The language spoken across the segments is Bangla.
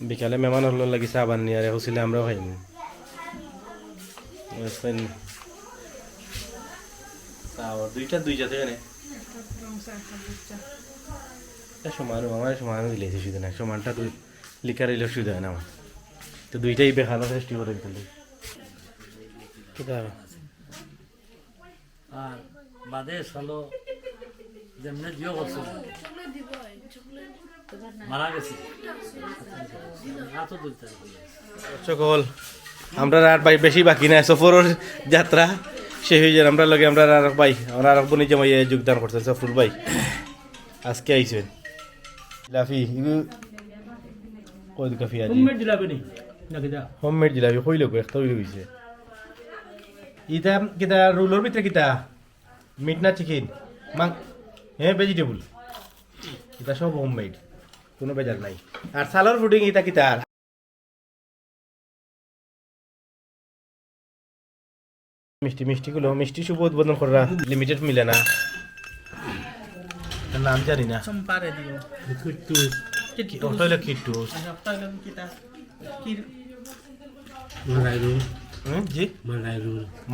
বিকালে মেহমান হল লাগি চা বান নিয়ে হচ্ছিলে আমরাও খাইম দুইটা দুই জাতে এনে সমান আমার সমান না সমানটা তুই সুবিধা হয় না আমার তো দুইটাই বেখানো চেষ্টা করে ফেলি আর বাদে যেমনি জিও মারা গেছে। সকল আমরা আর ভাই বেশি বাকি নাই। সফরের যাত্রা শেষ হয়ে যায় আমরা লগে আমরা আর ভাই আমরা আর বনি জমাই যোগদান করছেন সফরুল ভাই আজকে আইছেন। লাফি ইগু কই কাফি আজি। হোমমেড নি? জিলাপি কইলো কো একটা হইল হইছে? ইটা কিটা রুলের ভিতরে কিটা মিট না চিকেন মাং হ্যাঁ ভেজিটেবল এটা সব হোমমেড। কোনো বেজার নাই। আর সালার ফুডিং এটা কিটা মিষ্টি মিষ্টি গুলো মিষ্টি শুভ উদ্বোধন করা লিমিটেড মিলে না। নাম জানি না। চম্পারে দিও। ওটা হলো কিট্টু সপ্তাহ কিতা কি মালাই রোল। হুম, জি?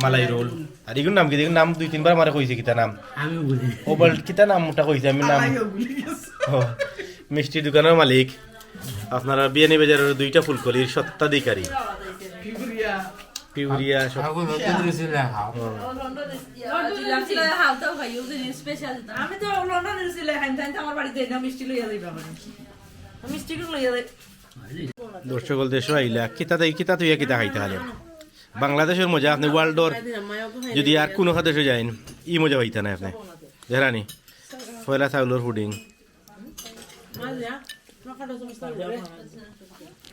মালাই রোল। আর এগুলো নাম কি? নাম দুই তিনবার মারে কইছে কিতা নাম। আমি বলি। ও বল কিতা নামটা কইছে? আমি নাম ও, মিষ্টির দোকানের মালিক। আপনারা বিয়ানি বাজারের দুইটা ফুলকলির সত্ত্বাধিকারী পিউরিয়া। সব আমি তো লন্ডনের ছিলে খাইন খাইন আমার বাড়িতে মিষ্টি লইয়া যাইবা মানে। মিষ্টি লইয়া যাই। দর্শক দেশ আইলা কিতা তুই কিতা খাইতে হালে। বাংলাদেশের মজা আপনি ওয়ার্ল্ডর যদি আর কোনো দেশে যাইন ই মজা পাইতা না আপনি। জানি পয়লা চাউলের ফুডিং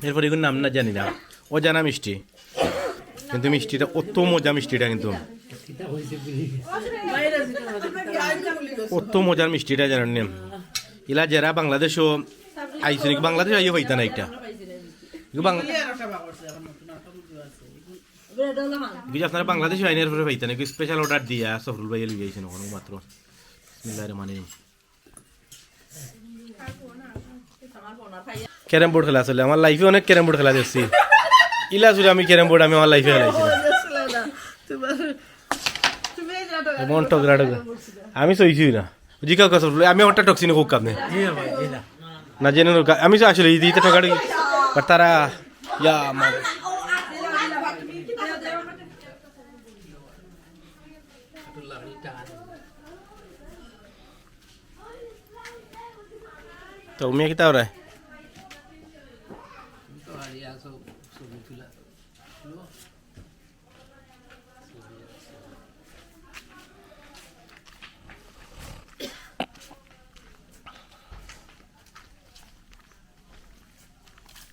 এরপর এগুলো নাম না জানি না। ও জানা মিষ্টি। কিন্তু মিষ্টিটা অত মজা মিষ্টিটা কিন্তু। অত মজার মিষ্টিটা জানেন নি? ইলা যারা বাংলাদেশও আইসে নাকি? বাংলাদেশ আইও হইতা না আপনারা বাংলাদেশে আইনের পরে পাইতেন স্পেশাল অর্ডার দিয়া সফরুল ভাই লিয়ে ওখানে মাত্র? রহমানির ক্যারাম বোর্ড খেলা আসলে আমার লাইফে অনেক ক্যারাম বোর্ড খেলা দেখছি। ইলা জুড়ে আমি ক্যারাম বোর্ড আমি আমার লাইফে খেলাইছি এমন টগরা টগরা আমি সইছি না। জিকা কথা আমি ওটা টকছি না খুব কামনে না? জেনে নো- আমি তো আসলে দিতে ঠকাড়ি বাট তারা ইয়া আমার তো উমিয়া কিতা ওরা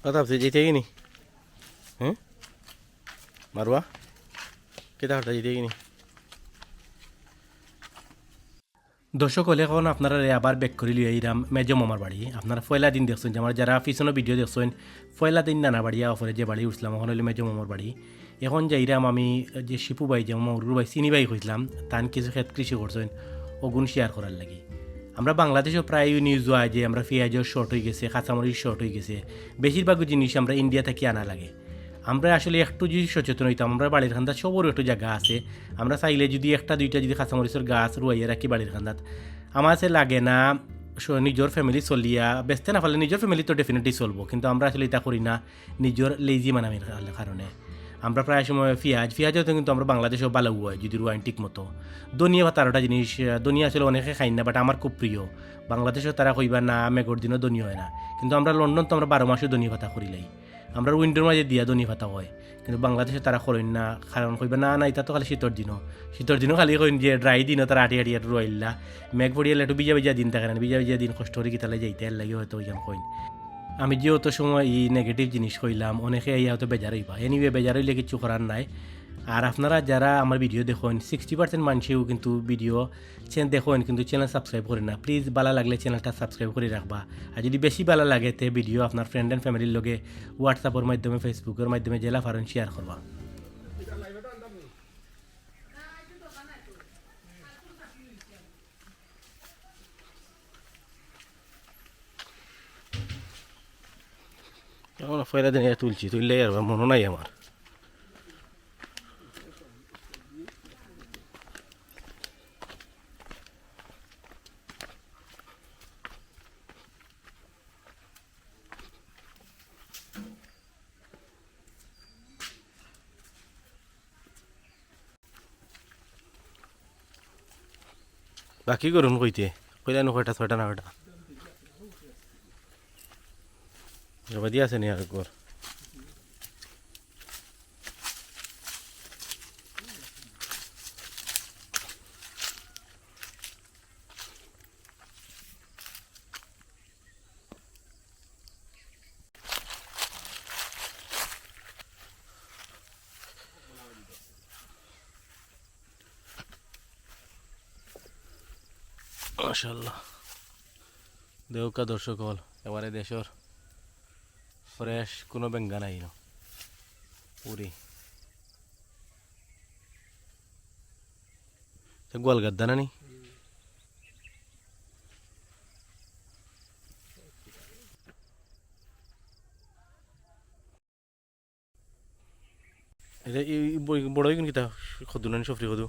কথা ভাবছি যেতে গিনি হ্যাঁ মারুয়া কেটা হঠাৎ যেতে গিনি দর্শক হলে এখন আপনারা আবার ব্যাক করে লিয়ে এইরাম মেজো মামার বাড়ি। আপনারা পয়লা দিন দেখছেন আমার যারা পিছনে ভিডিও দেখছেন পয়লা দিন নানা বাড়ি অফরে যে বাড়ি উঠলাম এখন হলে মেজো মামার বাড়ি। এখন যে যাইরাম আমি, যে শিপু ভাই যে মরুর ভাই চিনি ভাই হয়েছিলাম তান কিছু ক্ষেত কৃষি করছেন, ওগুন শেয়ার করার লাগি। আমরা বাংলাদেশেও প্রায় নিউজ হয় যে আমরা পেঁয়াজও শর্ট হয়ে গেছে কাঁচামরিচ শর্ট হয়ে গেছে। বেশিরভাগ জিনিস আমরা ইন্ডিয়া থেকে আনা লাগে। আমরা আসলে একটু যদি সচেতন হইতাম, আমরা বাড়ির খান্দাত সবর একটু জায়গা আছে। আমরা চাইলে যদি একটা, দুইটা যদি কাঁচামরিচের গাছ রুয়াইয়া রাখি বাড়ির খান্দাত। আমার সে লাগে না নিজের ফ্যামিলি চলিয়া বেচতে না পারলে নিজের ফ্যামিলি তো ডেফিনেটলি চলবো। কিন্তু আমরা আসলে এটা করি না, নিজের লেজি মানামির কারণে। আমরা প্রায় সময় পেঁয়াজ পেঁয়াজও তো কিন্তু আমরা বাংলাদেশেও ভালো হয় যদি রুয়াইন ঠিক মতো। দনিয়া বা তারটা জিনিস দনিয়া আসলে অনেকে খাই না বাট আমার খুব প্রিয়। বাংলাদেশেও তারা কইবা না, মেঘর দিনও দনি হয় না। কিন্তু আমরা লন্ডন তো আমরা বারো মাসে দনিয়া ভাতা করিলাই। আমরা উইন্ডোর মাঝে দিয়া দনি ভাতা হয়। কিন্তু বাংলাদেশে তারা করেন না, কারণ কইবা না না, এটা তো খালি শীতর দিনও। শীতর দিনও খালি কইন যে ড্রাই দিনও তারা আটি আটি রইলা মেঘ পড়িয়ালে একটু বিজা বিজা দিন থাকে না বিজা বিজা দিন কষ্ট করে গিতালে যাইতে এর লাগে হয়তো ওইখান কইন। আমি যে অত সময় ই নেগেটিভ জিনিস কইলাম, অনেকে এই হয়তো বেজার হইবা। এনিওয়ে বেজার হইলে কিছু করার নাই। আর আপনারা যারা আমার ভিডিও দেখেন সিক্সটি পার্সেন্ট মানুষেও কিন্তু ভিডিও চ্যানেল দেখুন, কিন্তু চ্যানেল সাবস্ক্রাইব করে না। প্লিজ ভালো লাগলে চ্যানেলটা সাবস্ক্রাইব করে রাখবা। আর যদি বেশি ভালো লাগে তে ভিডিও আপনার ফ্রেন্ড অ্যান্ড ফ্যামিলির লগে হোয়াটসঅ্যাপের মাধ্যমে ফেসবুকের মাধ্যমে জেলা ফারেন শেয়ার করবা। এখন পয়লা দিন তুলছি তুললে আর মনে নাই আমার বাকি করুন কইতে কইলা নো কয়টা ছয়টা না কয়টা জবাদি আছে নি আর একবার মাশাল্লাহ দেউকা দর্শক হল এবারে দেশর ফ্রেশ কোনো বেঙ্গা নাই ন। পুরি। গোয়াল গাদ্দা না নি? বড় হয়ে খদু না সফরি খদু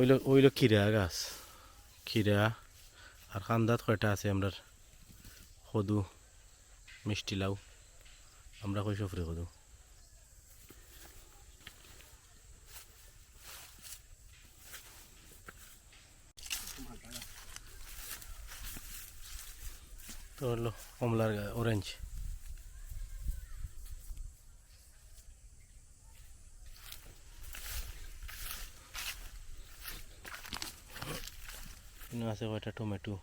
ওইলো ওইলো খিরা গাছ। খিরা আর খান্দাত কয়টা আছে আমরা সদু, মিষ্টি লাউ। আমরা কই সফরে সদু? তো হলো কমলার অরেঞ্জ এখানে আছে কয়টা টমেটো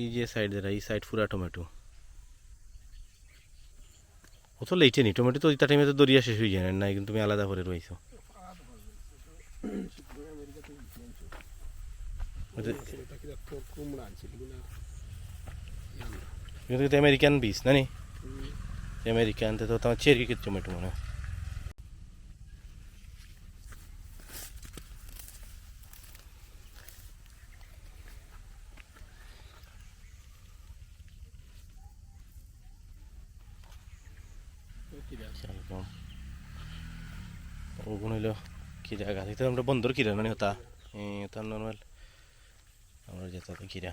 এই যে সাইড দেরা এই সাইড পুরা টমেটো অত লেটে নি টমেটো তো ইতা টাইমে তো দরিয়া শেষ হয়ে যায় না কিন্তু তুমি আলাদা করে রয়েছো। কিন্তু আমেরিকান বীজ না নি আমেরিকান তো তোমার চেরি টমেটো মনে হয়। একদম ওগুন হইল কিরা গাছ এটা আমরা বন্দর কিরা মানে হতা এটা নর্মাল আমরা যেটা কিরা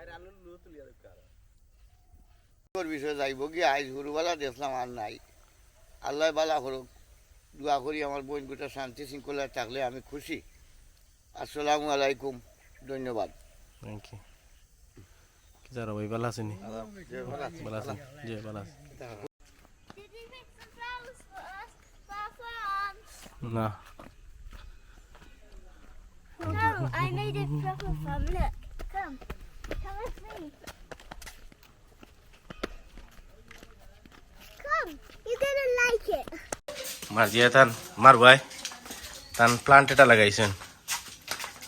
বিষয়ে যাইব কি? আইজ গরুবেলা দেখলাম আর নাই। আল্লাহ বালা করুক দোয়া করি আমার বোন গোটা শান্তি শৃঙ্খলা থাকলে আমি খুশি আসসালামু আলাইকুম ধন্যবাদ। থ্যাংক ইউ কি যারা ভাই ভালো আছেন ভালো আছেন জি ভালো আছেন? না। No, I made a proper farm. Look, come, come দিয়ে তান মার ভাই তান প্লান্ট এটা লাগাইছেন।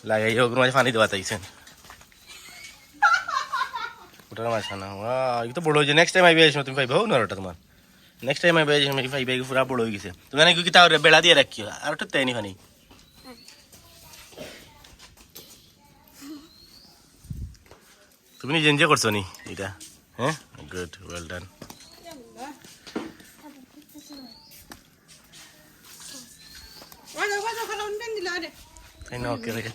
লাগাই ওগুলো মাঝে পানি দেওয়া তাইছেন। ওটার মাঝে না তো বড় হয়েছে। নেক্সট টাইম আইবে আসবে তুমি পাইবে। না, ওটা তোমার। নেক্সট টাইম আইবে আসবে পাইবে পুরা বড় হয়ে গেছে। তুমি নাকি কি তাও বেড়া দিয়ে রাখিও। আর ওটা তাই নি পানি। তুমি নিজে নিজে করছ নি? এটা? হ্যাঁ? গুড ওয়েল ডান ওকে রেখে